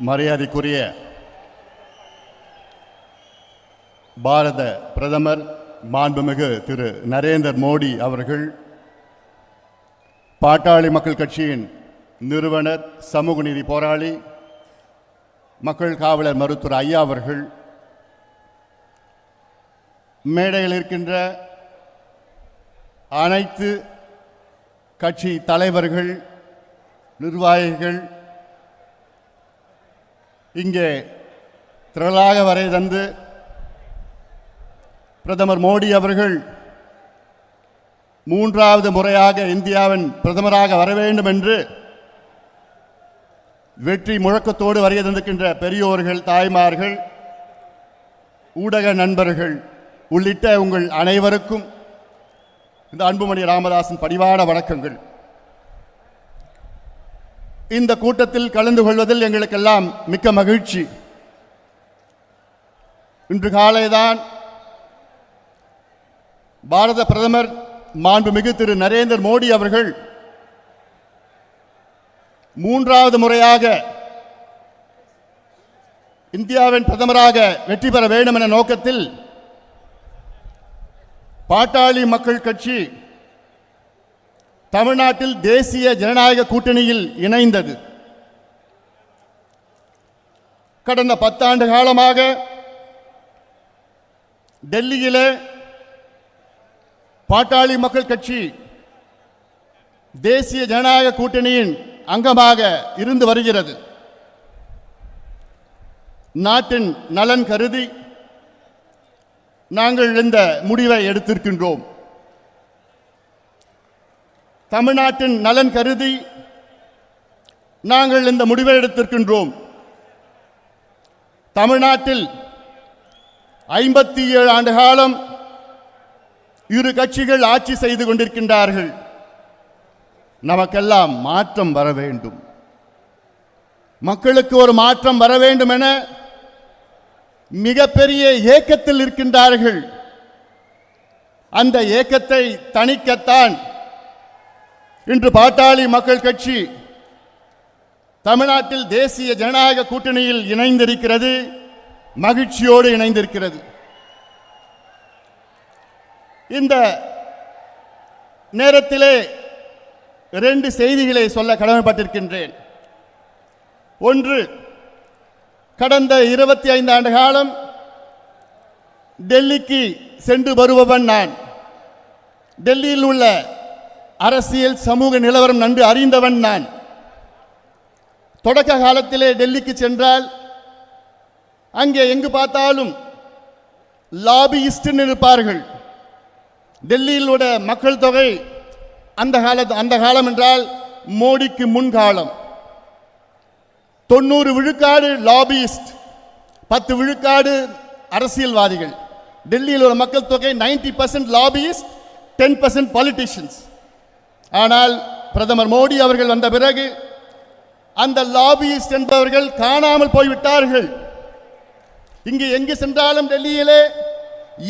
மரியாதைக்குரிய பாரத பிரதமர் மாண்புமிகு திரு நரேந்திர மோடி அவர்கள் பாட்டாளி மக்கள் கட்சியின் நிறுவனர் சமூக நீதி போராளி மக்கள் காவலர் மருத்துவர் ஐயா அவர்கள் மேடையில் இருக்கின்ற அனைத்து கட்சி தலைவர்கள் நிர்வாகிகள் இங்கே திரளாக வரை தந்து பிரதமர் மோடி அவர்கள் மூன்றாவது முறையாக இந்தியாவின் பிரதமராக வர வேண்டும் என்று வெற்றி முழக்கத்தோடு வரைய தந்திருக்கின்ற பெரியோர்கள் தாய்மார்கள் ஊடக நண்பர்கள் உள்ளிட்ட உங்கள் அனைவருக்கும் இந்த அன்புமணி ராமதாசன் பணிவான வணக்கங்கள். இந்த கூட்டத்தில் கலந்து கொள்வதில் எங்களுக்கெல்லாம் மிக்க மகிழ்ச்சி. இன்று காலைதான் பாரத பிரதமர் மாண்புமிகு திரு நரேந்திர மோடி அவர்கள் மூன்றாவது முறையாக இந்தியாவின் பிரதமராக வெற்றி பெற வேண்டும் என நோக்கத்தில் பாட்டாளி மக்கள் கட்சி தமிழ்நாட்டில் தேசிய ஜனநாயக கூட்டணியில் இணைந்தது. கடந்த பத்தாண்டு காலமாக டெல்லியிலே பாட்டாளி மக்கள் கட்சி தேசிய ஜனநாயக கூட்டணியின் அங்கமாக இருந்து வருகிறது. நாட்டின் நலன் கருதி நாங்கள் இந்த முடிவை எடுத்திருக்கின்றோம். தமிழ்நாட்டின் நலன் கருதி நாங்கள் இந்த முடிவை எடுத்திருக்கின்றோம். தமிழ்நாட்டில் ஐம்பத்தி ஏழு ஆண்டு காலம் இரு கட்சிகள் ஆட்சி செய்து கொண்டிருக்கின்றார்கள். நமக்கெல்லாம் மாற்றம் வர வேண்டும். மக்களுக்கு ஒரு மாற்றம் வர வேண்டும் என மிகப்பெரிய ஏக்கத்தில் இருக்கின்றார்கள். அந்த ஏக்கத்தை தணிக்கத்தான் இன்று பாட்டாளி மக்கள் கட்சி தமிழ்நாட்டில் தேசிய ஜனநாயக கூட்டணியில் இணைந்திருக்கிறது மகிழ்ச்சியோடு இணைந்திருக்கிறது. இந்த நேரத்திலே இரண்டு செய்திகளை சொல்ல கடமைப்பட்டிருக்கின்றேன். ஒன்று கடந்த இருபத்தி ஐந்து ஆண்டு காலம் டெல்லிக்கு சென்று வருபவன் நான். டெல்லியில் உள்ள அரசியல் சமூக நிலவரம் நன்கு அறிந்தவன் நான். தொடக்க காலத்திலே டெல்லிக்கு சென்றால் அங்கே எங்கு பார்த்தாலும் லாபியிஸ்ட் இருப்பார்கள். டெல்லியில் உள்ள மக்கள் தொகை அந்த கால அந்த காலம் என்றால் மோடிக்கு முன்காலம். தொண்ணூறு விழுக்காடு லாபியிஸ்ட் பத்து விழுக்காடு அரசியல்வாதிகள். டெல்லியில் உள்ள மக்கள் தொகை ninety percent lobbyist ten percent politicians ஆனால் பிரதமர் மோடி அவர்கள் வந்த பிறகு அந்த லாபியிஸ்ட் என்பவர்கள் காணாமல் போய்விட்டார்கள். இங்கு எங்கு சென்றாலும் டெல்லியிலே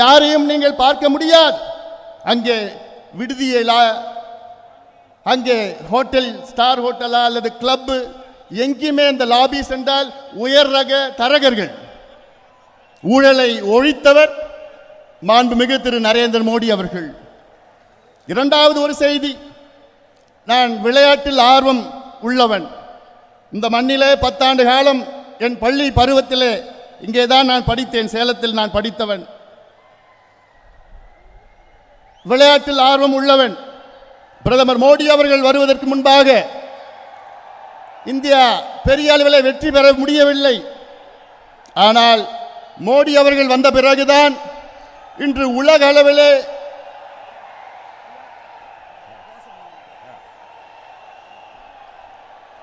யாரையும் நீங்கள் பார்க்க முடியாது. அங்கே விடுதியிலா அங்கே ஹோட்டல் ஸ்டார் ஹோட்டலா அல்லது கிளப்பு எங்கேயுமே இந்த லாபி சென்றால் உயர் ரக தரகர்கள். ஊழலை ஒழித்தவர் மாண்புமிகு திரு நரேந்திர மோடி அவர்கள். இரண்டாவது ஒரு செய்தி நான் விளையாட்டில் ஆர்வம் உள்ளவன். இந்த மண்ணிலே பத்தாண்டு காலம் என் பள்ளி பருவத்திலே இங்கே தான் நான் படித்தேன் சேலத்தில் நான் படித்தவன். விளையாட்டில் ஆர்வம் உள்ளவன். பிரதமர் மோடி அவர்கள் வருவதற்கு முன்பாக இந்தியா பெரிய அளவில் வெற்றி பெற முடியவில்லை. ஆனால் மோடி அவர்கள் வந்த பிறகுதான் இன்று உலக அளவிலே